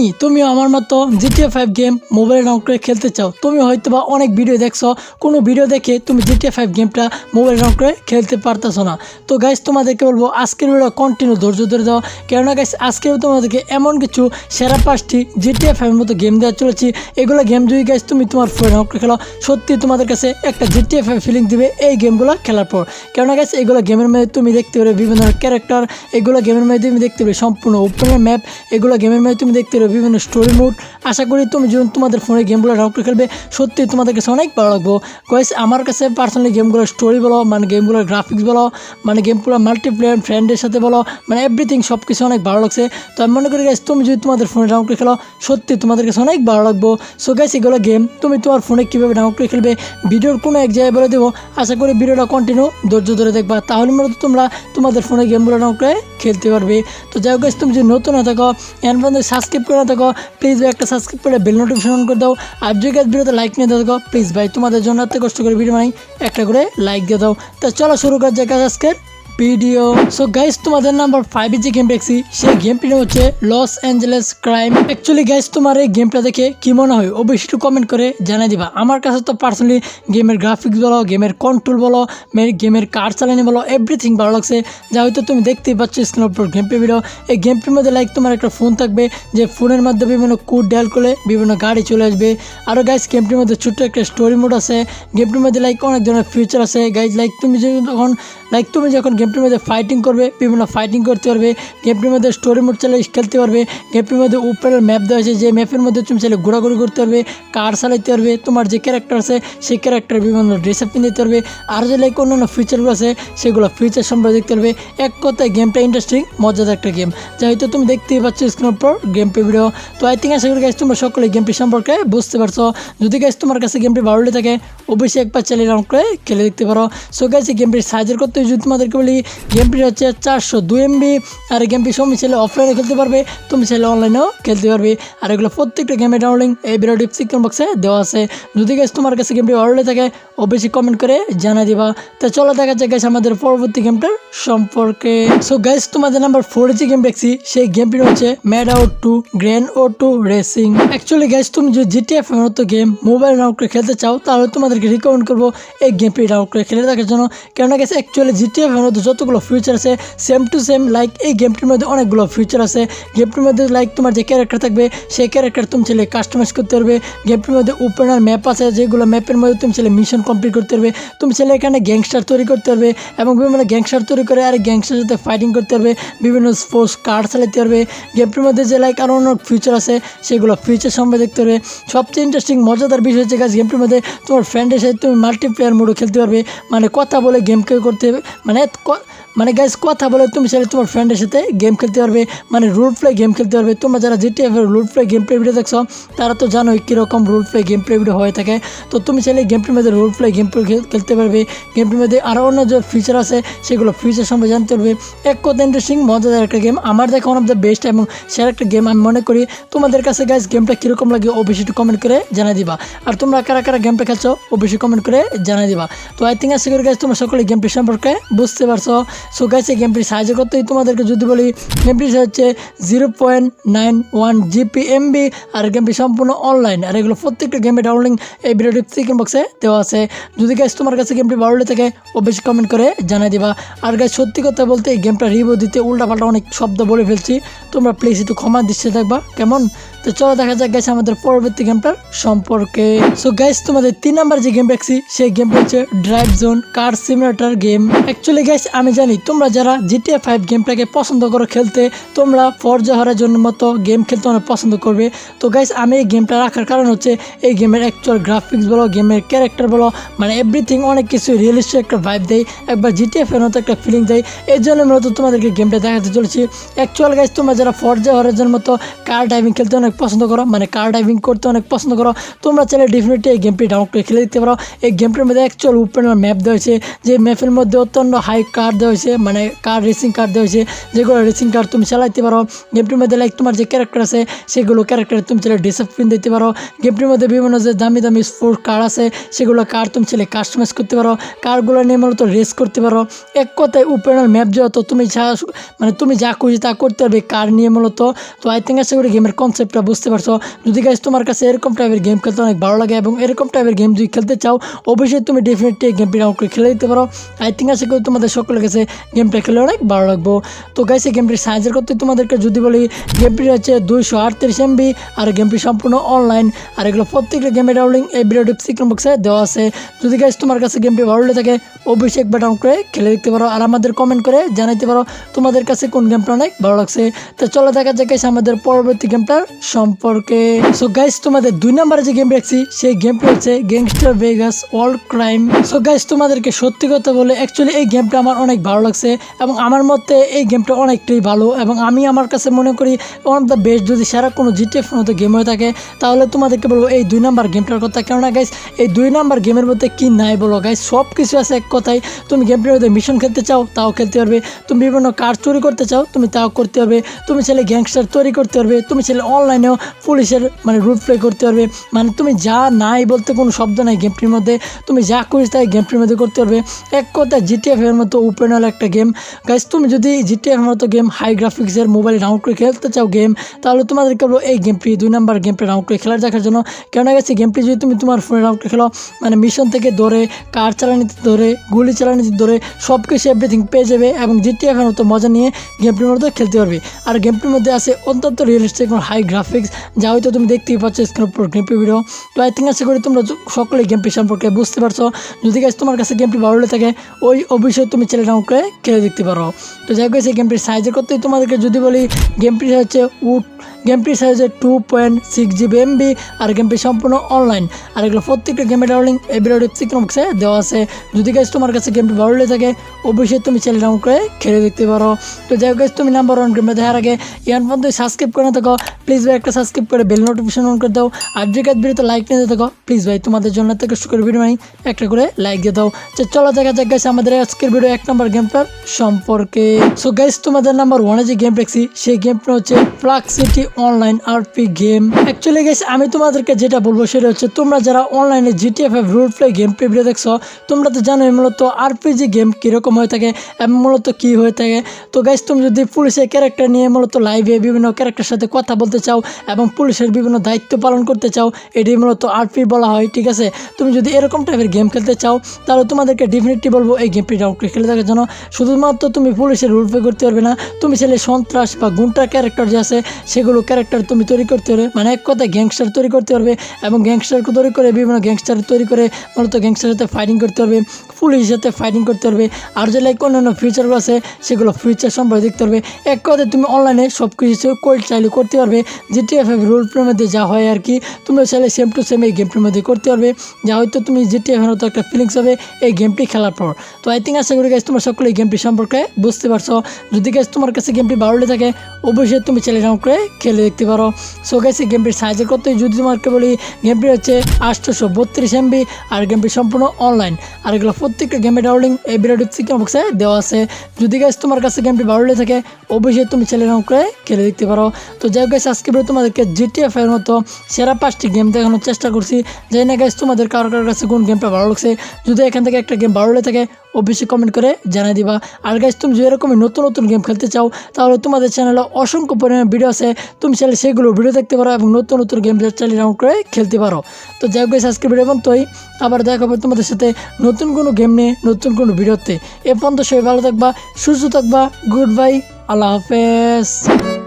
জানি তুমিও আমার মতো জিটিএ ফাইভ গেম মোবাইলে ডাউনলোড করে খেলতে চাও। তুমি হয়তো বা অনেক ভিডিও দেখছ। কোনো ভিডিও দেখে তুমি জিটিএ ফাইভ গেমটা মোবাইলে ডাউনলোড করে খেলতে পারতেছো না। তো গাইস তোমাদেরকে বলব, আজকের ভিডিও কন্টিনিউ ধৈর্য ধরে দাও। কেননা গাইস আজকেও তোমাদেরকে এমন কিছু সেরা পাঁচটি জিটিএ ফাইভের মতো গেম দেওয়া চলেছি। এগুলো গেম যদি গাইস তুমি তোমার ফোনে ডাউনলোড করে খেলো, সত্যি তোমাদের কাছে একটা জিটিএ ফাইভ ফিলিং দিবে এই গেমগুলো খেলার পর। কেননা গাইস এগুলো গেমের মধ্যে তুমি দেখতে পারবে বিভিন্ন ক্যারেক্টার এগুলো গেমের মধ্যে তুমি দেখতে পাবে সম্পূর্ণ ওপেনের ম্যাপ এগুলো গেমের মধ্যে তুমি দেখতে পাবে বিভিন্ন স্টোরি মোড আশা করি তুমি যখন তোমাদের ফোনে গেমগুলো ডাউনলোড খেলবে সত্যি তোমাদের কাছে অনেক ভালো লাগবো। গাইস আমার কাছে পার্সোনালি গেমগুলোর স্টোরি বলো মানে গেমগুলোর গ্রাফিক্স বলো মানে গেমগুলো মাল্টিপ্লেয়ার ফ্রেন্ডের সাথে বলো মানে এভরিথিং সব কিছু অনেক ভালো লাগছে। তো আমি মনে করি গাইস তুমি যদি তোমাদের ফোনে ডাউনলোড খেলো সত্যি তোমাদের কাছে অনেক ভালো লাগবো। সো গাইস এগুলো গেম তুমি তোমার ফোনে কীভাবে ডাউনলোড করে খেলবে ভিডিওর কোনো এক জায়গায় বলে দেবো। আশা করি ভিডিওটা কন্টিনিউ ধৈর্য ধরে দেখবা তাহলে মূলত তোমরা তোমাদের ফোনে গেমগুলো ডাউনলোড খেলতে পারবে। তো যাই হোক guys, তুমি যদি নতুন হয়ে থাকো মধ্যে সাবস্ক্রাইব করে না থাকো প্লিজ ভাই একটা সাবস্ক্রাইব করে বেল নোটিফিকেশন অন করে দাও। আর যদি গাছ ভিডিওতে লাইক নিয়ে থাকো প্লিজ ভাই তোমাদের জন্য এত কষ্ট করে ভিডিও বানাই, একটা করে লাইক দিয়ে দাও। তা চলো শুরু করা যাক আজকের ভিডিও সো গাইস তোমাদের নাম্বার ফাইভে যে গেম দেখছি, সেই গেমটি হচ্ছে Los Angeles crime actually guys তোমার এই গেমটা দেখে কি মনে হয়? অবশ্যই একটু কমেন্ট করে জানাই দিবা। আমার কাছে তো পার্সোনালি গেমের গ্রাফিক্স বলো গেমের কন্ট্রোল বলো গেমের কার চালানি বলো এভরিথিং ভালো লাগছে। যা হয়তো তুমি দেখতেই পাচ্ছ স্ক্রিনের উপর গেম পে ভিডিও এই গেমটির মধ্যে লাইক তোমার একটা ফোন থাকবে, যে ফোনের মাধ্যমে বিভিন্ন কোড ডায়াল করলে বিভিন্ন গাড়ি চলে আসবে। আরও গাইস গেমটির মধ্যে ছোট্ট একটা স্টোরি মোড আছে। গেমটির মধ্যে লাইক অনেক ধরনের ফিউচার আছে। গাইজ লাইক তুমি যখন লাইক তুমি যখন গেমটির মধ্যে ফাইটিং করবে, বিভিন্ন ফাইটিং করতে পারবে গেমটির মধ্যে স্টোরি মোড চালিয়ে খেলতে পারবে গেমটির মধ্যে উপরের ম্যাপ দেওয়া হয়েছে যে ম্যাপের মধ্যে তুমি চাইলে ঘোরাঘুরি করতে পারবে কার চালাইতে পারবে, তোমার যে ক্যারেক্টার আছে, সেই ক্যারেক্টার বিভিন্ন ড্রেস আপ কিনতে পারবে, আর যে লাইক অন্যান্য ফিচারগুলো আছে, সেগুলো ফিচার সম্পর্কে দেখতে পারবে। এক কথায় গেমটা ইন্টারেস্টিং মজাদার একটা গেম যা হয়তো তুমি দেখতেই পাচ্ছ স্ক্রিনের উপর গেম পে ভিডিও তো আই থিঙ্ক আশা করি গাইজ তোমরা সকলে গেমটি সম্পর্কে বুঝতে পারছ। যদি গাইজ তোমার কাছে গেমটি ভালো লেগে থাকে অবশ্যই একবার চালিয়ে রাউন্ড করে খেলে দেখতে পারো। সো এই গেমটির সাইজের করতে যদি তোমাদেরকে বলি গেমটি হচ্ছে চারশো দুই এমবি আর গেমটি তুমি চাইলে অফলাইনে খেলতে পারবে, তুমি চাইলে অনলাইনেও খেলতে পারবে। আর এগুলো প্রত্যেকটা গেমের ডাউনলোডিং এই ভিডিও ডিসক্রিপশন বক্সে দেওয়া আছে। যদি গাইজ তোমার কাছে গেমটি লেগে থাকে, অবশ্যই কমেন্ট করে জানাই দিবা। তো চলো দেখা যাক গাইজ আমাদের পরবর্তী গেমটার সম্পর্কে। সো গাইজ তোমাদের নাম্বার ফোর যে গেম দেখছি, সেই গেমটি হচ্ছে mad out two grand auto racing actually guys তুমি যদি জিটিএফ মতো গেম মোবাইল করে খেলতে চাও, তাহলে তোমাদেরকে রিকমেন্ড করব এই গেমটি ডাউনলোড করে খেলে দেখার জন্য। কেননা গেছে অ্যাকচুয়ালি জিটিএফ এর মধ্যে যতগুলো ফিউচার আছে সেম টু সেম লাইক এই গেমটির মধ্যে অনেকগুলো ফিউচার আছে। গেমটির মধ্যে লাইক তোমার যে ক্যারেক্টার থাকবে, সেই ক্যারেক্টার তুমি চাইলে কাস্টমাইজ করতে পারবে। গেমটির মধ্যে ওপেনার ম্যাপ আছে, যেগুলো ম্যাপের মধ্যে তুমি চাইলে মিশন কমপ্লিট করতে পারবে। তুমি চাইলে এখানে গ্যাংস্টার তৈরি করতে পারবে এবং বিভিন্ন গ্যাংস্টার তৈরি করে আর গ্যাংস্টার সাথে ফাইটিং করতে পারবে, বিভিন্ন স্পোর্টস কার্ড চালাতে পারবে। গেমটির মধ্যে যে লাইক আরও অনেক ফিউচার আছে, সেগুলো ফিউচার সম্পর্কে দেখতে পারবে। সবচেয়ে ইন্টারেস্টিং মজাদার বিষয় হচ্ছে গাছ গেমটির মধ্যে তোমার ফ্রেন্ডের সাথে তুমি মাল্টিপ্লেয়ার মোডও খেলতে পারবে। মানে কথা বলে গেম করতে হবে। মানে ক- মানে গাইজ কথা বলে তুমি চাইলে তোমার ফ্রেন্ডের সাথে গেম খেলতে পারবে। মানে রোল প্লে গেম খেলতে পারবে। তোমরা যারা GTA five role play gameplay video দেখছ, তারা তো জানোই কীরকম role play game play video হয়ে থাকে। তো তুমি চাইলে গেমটির মধ্যে রোল প্লে গেম প্লে খেলতে পারবে। গেমটির মধ্যে আরও অন্য যে ফিচার আছে, সেগুলো ফিচার সম্পর্কে জানতে পারবে। এক কথা ইন্টারেস্টিং মজাদার একটা গেম আমার দেখা ওয়ান অফ দ্য বেস্ট এবং সেরা একটা গেম আমি মনে করি। তোমাদের কাছে গাইজ গেমটা কীরকম লাগে অবশ্যই একটু কমেন্ট করে জানাই দিবা। আর তোমরা কারা কারা গেমটা খেলছো, অবশ্যই কমেন্ট করে জানাই দিবা। তো আই থিঙ্ক আশা করি গাইজ তোমরা সকলে গেমটি সম্পর্কে বুঝতে পারছ। সো গাইজ এই সাহায্য করতেই তোমাদেরকে যদি বলি গেমটি হচ্ছে zero point nine one GB MB আর গেমটি সম্পূর্ণ অনলাইন আর এগুলো প্রত্যেকটা গেমের ডাউনলিং এই ভিডিওটি চিকেন বক্সে দেওয়া আছে। যদি গাইজ তোমার কাছে গেমটি ভালো লেগে থাকে, অবশ্যই কমেন্ট করে জানাই দিবা। আর গাইজ সত্যি কথা বলতে এই গেমটা রিভিউ দিতে উল্টাপাল্টা অনেক শব্দ বলে ফেলছি। তোমরা প্লিজ একটু ক্ষমা দিচ্ছে থাকবা। কেমন? তো চলো দেখা যাক গাইছে আমাদের পরবর্তী গেমটার সম্পর্কে। সো গাইস তোমাদের তিন নাম্বার যে গেম দেখছি, সেই গেমটা হচ্ছে drive zone car simulator game actually guys আমি জানি তোমরা যারা জিটিএ ফাইভ গেমটাকে পছন্দ করো খেলতে, তোমরা ফরজা জন্য মতো গেম খেলতে অনেক পছন্দ করবে। তো গাইস আমি এই গেমটা রাখার কারণ হচ্ছে এই গেমের অ্যাকচুয়াল গ্রাফিক্স বলো গেমের ক্যারেক্টার বলো মানে এভরিথিং অনেক কিছু রিয়েলিস্টিক একটা ভাইব দেয়, একবার জিটিএফ এর মতো একটা ফিলিং দেয়। এই জন্য মূলত তোমাদেরকে গেমটা দেখাতে চলেছি। অ্যাকচুয়াল গাইস তোমরা যারা ফরজা জন্য মতো কার ড্রাইভিং খেলতে অনেক পছন্দ করো মানে কার ড্রাইভিং করতে অনেক পছন্দ করো। তোমরা চাইলে ডেফিনেটলি এই গেমটি ডাউনলোড করে খেলে দিতে পারো। এই গেমটির মধ্যে অ্যাকচুয়াল ওপেনার ম্যাপ দেওয়া হয়েছে, যে ম্যাপের মধ্যে অত্যন্ত হাই কার দেওয়া হয়েছে মানে কার রেসিং কার দেওয়া হয়েছে, যেগুলো রেসিং কার তুমি চালাইতে পারো। গেমটির মধ্যে লাইক তোমার যে ক্যারেক্টার আছে, সেগুলো ক্যারেক্টার তুমি চাইলে ডিসিপ্লিন দিতে পারো। গেমটির মধ্যে বিভিন্ন যে দামি দামি স্পোর্ট কার আছে, সেগুলো কার তুমি চাইলে কাস্টমাইজ করতে পারো। কারগুলো নিয়ে মূলত রেস করতে পারো। এক কথায় উপেনাল ম্যাপ যত তুমি যা মানে তুমি যা খুঁজি তা করতে পারবে কার নিয়ে মূলত। তো আই থিঙ্ক আশা গেমের কনসেপ্টটা বুঝতে পারছ। যদি গাইজ তোমার কাছে এরকম টাইপের গেম খেলতে অনেক ভালো লাগে এবং এরকম টাইপের গেম যদি খেলতে চাও, অবশ্যই তুমি ডেফিনেটলি এই গেমটি ডাউনলোড করে খেলে দিতে পারো। আই থিঙ্ক আশা করি তোমাদের সকলের কাছে গেমটা খেলে অনেক ভালো লাগবো। তো গাইস এই গেমটির সাইজের করতে তোমাদেরকে যদি বলি গেমটি হচ্ছে দুইশো আটত্রিশ এমবি আর গেমটি সম্পূর্ণ অনলাইন আর এগুলো প্রত্যেকটা গেমের ডাউনলিং এই ভিডিও ডিসক্রিপশন বক্সে দেওয়া আছে। যদি গাইস তোমার কাছে গেমটি ভালো লেগে থাকে, অবশ্যই একবার ডাউন করে খেলে দেখতে পারো। আর আমাদের কমেন্ট করে জানাইতে পারো তোমাদের কাছে কোন গেমটা অনেক ভালো লাগছে। তো চলো দেখা যাক আমাদের পরবর্তী গেমটার সম্পর্কে। সো গাইস তোমাদের দুই নম্বরে যে গেম রাখছি সেই গেমটা হচ্ছে gangster Vegas all crime so guys তোমাদেরকে সত্যি কথা বলে অ্যাকচুয়ালি এই গেমটা আমার অনেক ভালো লাগছে এবং আমার মতে এই গেমটা অনেকটাই ভালো এবং আমি আমার কাছে মনে করি ওয়ান অফ দ্য বেস্ট যদি সারা কোনো জিটিএফ মতো গেম হয়ে থাকে, তাহলে তোমাদেরকে বলব এই দুই নাম্বার গেমটার কথা। কেননা গাইস এই দুই নাম্বার গেমের মধ্যে কি নাই বলো গাইস সব কিছু আছে এক কথায়। তুমি গেমটার মধ্যে মিশন খেলতে চাও, তাও খেলতে পারবে। তুমি বিভিন্ন কার চুরি করতে চাও, তুমি তাও করতে পারবে। তুমি ছেলে গ্যাংস্টার তৈরি করতে পারবে। তুমি ছেলে অনলাইনেও পুলিশের মানে রুট প্লে করতে পারবে। মানে তুমি যা নাই বলতে কোনো শব্দ নাই গেমটির মধ্যে। তুমি যা করিস তাই গেমটির মধ্যে করতে পারবে। এক কথা জিটিএফ এর মতো ওপেনাল একটা গেম গাইস তুমি যদি জিটিএফ এর মতো গেম হাই গ্রাফিক্সের মোবাইল ডাউনলোড করে খেলতে চাও গেম তাহলে তোমাদেরকে বলব এই গেমটি দুই নাম্বার গেমটা ডাউনলোড করে খেলার দেখার জন্য। কেননা গেছে গেমটি যদি তুমি তোমার ফোনে ডাউনলোড করে খেলো মানে মিশন থেকে ধরে কার চালানিতে ধরে গুলি চালানিতে ধরে সব কিছু এভরিথিং পেয়ে যাবে এবং জিটিএফ এর মতো মজা নিয়ে গেমটির মধ্যে খেলতে পারবে। আর গেমটির মধ্যে আছে অত্যন্ত রিয়েলিস্টিক হাই গ্রাফিক্স যা হয়তো তুমি দেখতেই পাচ্ছ স্ক্রিন উপর গেমপি ভিডিও তো আই থিঙ্ক আশা করি তোমরা সকলে গেমটি সম্পর্কে বুঝতে পারছ। যদি গাছ তোমার কাছে গেমটি ভালো থাকে, ওই অবশ্যই তুমি চ্যানেল ডাউন খেলে দেখতে পারো। তো যাই হোক এই গেমটির সাইজের করতেই তোমাদেরকে যদি বলি গেমপি হচ্ছে উড গেমটির size two point six GB MB আর গেমটি সম্পূর্ণ অনলাইন আর এগুলো প্রত্যেকটা গেমের ডাউনলিং এই ভিডিও ডিসক্রিপশন বক্সে দেওয়া আছে। যদি গাছ তোমার কাছে গেমটি ভালো লেগে থাকে, অবশ্যই তুমি চ্যানেল ডাউন করে খেলে দেখতে পারো। তো যাই হোক তুমি নাম্বার ওয়ান গেমে দেখার আগে ইয়ার মধ্যে সাবস্ক্রাইব করে না থাকো। প্লিজ ভাই, একটা সাবস্ক্রাইব করে বেল নোটিফিকেশন অন করে দাও। আর যে কাজ ভিডিওতে লাইক নিয়ে থাকো প্লিজ ভাই, তোমাদের জন্য থেকে শুক্রের ভিডিও নাই একটা করে লাইক দিয়ে দাও। তো চলো দেখা যাক গাইস আমাদের আজকের ভিডিও এক নম্বর গেমটার সম্পর্কে। সো গাইস তোমাদের নাম্বার ওয়ানে যে গেম দেখছি, সেই গেমটা হচ্ছে block city online RP game actually guys আমি তোমাদেরকে যেটা বলব সেটা হচ্ছে, তোমরা যারা অনলাইনে জিটিএফ এফ রুল প্লে গেম প্লে দেখছ, তোমরা তো জানোই মূলত আরপিজি গেম কীরকম হয়ে থাকে এবং মূলত কী হয়ে থাকে। তো গাইস তুমি যদি পুলিশের ক্যারেক্টার নিয়ে মূলত লাইভে বিভিন্ন ক্যারেক্টার সাথে কথা বলতে চাও এবং পুলিশের বিভিন্ন দায়িত্ব পালন করতে চাও এটি মূলত আরপি বলা হয়, ঠিক আছে? তুমি যদি এরকম টাইপের গেম খেলতে চাও, তাহলে তোমাদেরকে ডেফিনেটলি বলব এই গেমটি ডাউনলোড খেলে দেখার জন্য। শুধুমাত্র তুমি পুলিশের রুল প্লে করতে পারবে না, তুমি ছেলে সন্ত্রাস বা গুন্টার ক্যারেক্টার যে আছে, সেগুলো ক্যারেক্টার তুমি তৈরি করতে পারবে। মানে এক কথায় গ্যাংস্টার তৈরি করতে পারবে এবং গ্যাংস্টারকে তৈরি করে বিভিন্ন গ্যাংস্টার তৈরি করে মূলত গ্যাংস্টারের সাথে ফাইটিং করতে পারবে পুলিশের সাথে ফাইটিং করতে পারবে, আর যে লাইক অন্যান্য ফিচারগুলো আছে, সেগুলো ফিচার সম্পর্কে দেখতে পারবে। এক কথায় তুমি অনলাইনে সব কিছু করে চাইলে করতে পারবে। জিটিএফ এফ রুলটার মধ্যে যা হয় আর কি তুমি চাইলে সেম টু সেম এই গেমটির মধ্যে করতে পারবে। যা হয়তো তুমি জিটিএফ এর একটা ফিলিংস হবে এই গেমটি খেলার পর। তো আই থিঙ্ক আশা করি গাছ তোমার সকলে এই গেমটি সম্পর্কে বুঝতে পারছ। যদি গাছ তোমার কাছে গেমটি ভালো লেগে থাকে, অবশ্যই তুমি ডাউন করে খেলে দেখতে পারো। সো গাছ গেমটির সাইজের কত যদি তোমাকে বলি গেমটি হচ্ছে আটশোশো বত্রিশ এমবি আর গেমটি সম্পূর্ণ অনলাইন আর এগুলো প্রত্যেকটা গেমের ডাউনলিং এই ভিডিও ডিসক্রিপশন বক্সে দেওয়া আছে। যদি গাছ তোমার কাছে গেমটি ভালো লেগে থাকে, অবশ্যই তুমি চ্যানেল ডাউন করে খেলে দেখতে পারো। তো যাই হোক গাছ আজকে ভিডিও তোমাদেরকে জিটিএফ এর মতো সেরা পাঁচটি গেম দেখানোর চেষ্টা করছি। জানি না গাছ তোমাদের কারও কারোর কাছে কোন গেমটা ভালো লাগছে। যদি এখান থেকে একটা গেম ভালো লেগে থাকে অবশ্যই কমেন্ট করে জানিয়ে দিবা। আর গাইজ তুমি যদি এরকমই নতুন নতুন গেম খেলতে চাও, তাহলে তোমাদের চ্যানেলে অসংখ্য পরিমাণে ভিডিও আছে। তুমি চাইলে সেগুলো ভিডিও দেখতে পারো এবং নতুন নতুন গেম চাইলে ডাউন করে খেলতে পারো। তো যাই হোক আজকে ভিডিও পর্যন্তই আবার দেখা হবে তোমাদের সাথে নতুন কোনো গেম নিয়ে, নতুন কোনো ভিডিওতে এ পর্যন্ত সবাই ভালো থাকবা, সুস্থ থাকবা গুড বাই আল্লাহ হাফেজ।